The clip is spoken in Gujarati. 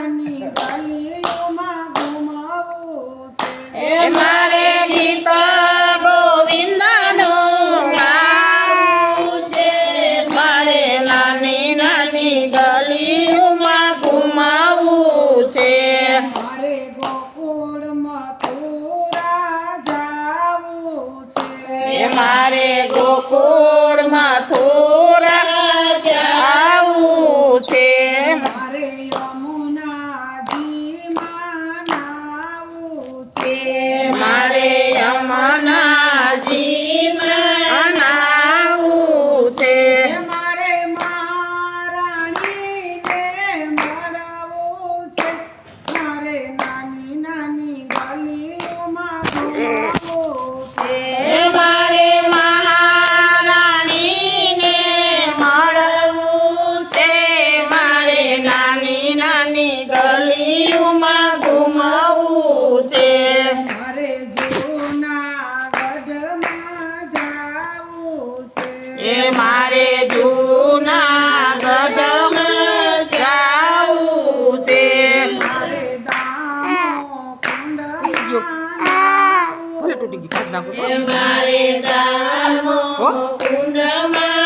નાની ગલીઓમાં ઘુમાવું છે. એ મારે ગીત ગોવિંદનું ગાવું છે. મારે નાની નાની ગલીઓમાં ઘુમાવું છે. મારે ગોકુળ મથુરા જાવું છે. એ મારે ગોકુળ મથુરા નાની ગલીઓમાં ઘુમાવું છે મારે જૂનાગઢમાં જાવું છે એ મારે જૂનાગઢમાં જાવું છે. મારે દામો કુંડમાં